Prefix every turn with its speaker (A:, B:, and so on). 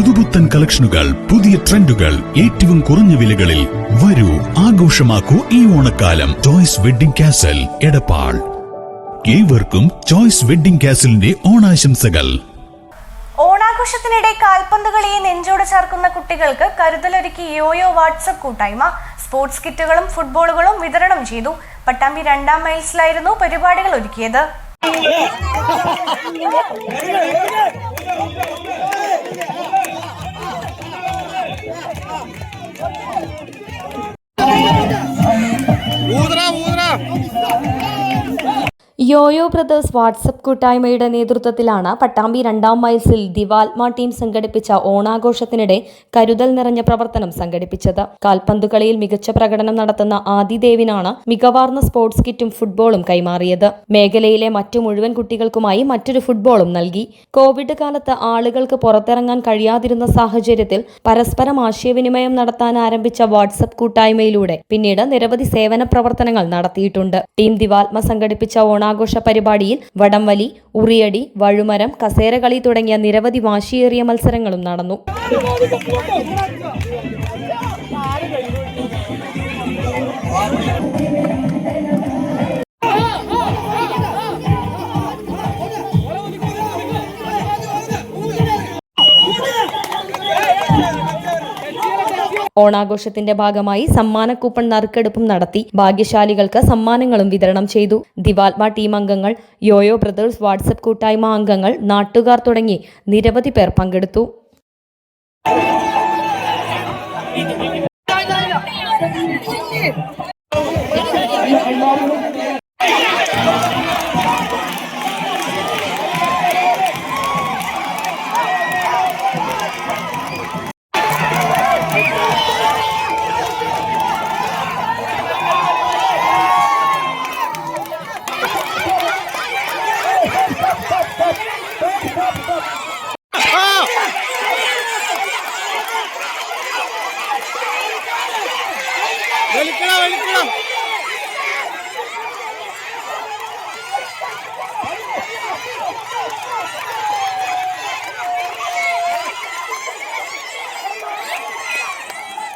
A: പുതുപുത്തൻ കളക്ഷനുകൾ പുതിയ ട്രെൻഡുകൾ ഏറ്റവും കുറഞ്ഞ വിലകളിൽ വരൂ ആഘോഷമാക്കൂ ഈ ഓണക്കാലം ചോയ്സ് വെഡിംഗ് കാസൽ എടപ്പാൾ. ഏവർക്കും ചോയ്സ് വെഡിംഗ് കാസലിന്റെ ഓണാശംസകൾ.
B: ഓണാഘോഷത്തിനിടെ കാൽപന്ത് കളിയെ നെഞ്ചോട് ചേർക്കുന്ന കുട്ടികൾക്ക് കരുതലൊരുക്കി യോയോ വാട്സപ്പ് കൂട്ടായ്മ. സ്പോർട്സ് കിറ്റുകളും ഫുട്ബോളുകളും വിതരണം ചെയ്തു. പട്ടാമ്പി രണ്ടാം മൈൽസിലായിരുന്നു പരിപാടികൾ ഒരുക്കിയത്.
C: യോയോ ബ്രദേഴ്സ് വാട്സപ്പ് കൂട്ടായ്മയുടെ നേതൃത്വത്തിലാണ് പട്ടാമ്പി രണ്ടാം മൈൽസിൽ ദിവാൽമ ടീം സംഘടിപ്പിച്ച ഓണാഘോഷത്തിനിടെ കരുതൽ നിറഞ്ഞ പ്രവർത്തനം സംഘടിപ്പിച്ചത്. കാൽപന്ത് കളിയിൽ മികച്ച പ്രകടനം നടത്തുന്ന ആദിദേവിനാണ് മികവാർന്ന സ്പോർട്സ് കിറ്റും ഫുട്ബോളും കൈമാറിയത്. മേഖലയിലെ മറ്റു മുഴുവൻ കുട്ടികൾക്കുമായി മറ്റൊരു ഫുട്ബോളും നൽകി. കോവിഡ് കാലത്ത് ആളുകൾക്ക് പുറത്തിറങ്ങാൻ കഴിയാതിരുന്ന സാഹചര്യത്തിൽ പരസ്പരം ആശയവിനിമയം നടത്താൻ ആരംഭിച്ച വാട്സപ്പ് കൂട്ടായ്മയിലൂടെ പിന്നീട് നിരവധി സേവന പ്രവർത്തനങ്ങൾ നടത്തിയിട്ടുണ്ട്. ടീം ദിവാത്മ സംഘടിപ്പിച്ച ഓണാഘോഷ പരിപാടിയിൽ വടംവലി ഉറിയടി വഴുമരം കസേരകളി തുടങ്ങിയ നിരവധി വാശിയേറിയ മത്സരങ്ങളും നടന്നു. ഓണാഘോഷത്തിന്റെ ഭാഗമായി സമ്മാന കൂപ്പൺ നറുക്കെടുപ്പും നടത്തി ഭാഗ്യശാലികൾക്ക് സമ്മാനങ്ങളും വിതരണം ചെയ്തു. ദിവാത്മ ടീം അംഗങ്ങൾ യോയോ ബ്രദേഴ്സ് വാട്സപ്പ് കൂട്ടായ്മ അംഗങ്ങൾ നാട്ടുകാർ തുടങ്ങി നിരവധി പേർ പങ്കെടുത്തു.
D: వెళ్ళిపోయాం వెళ్ళిపోయాం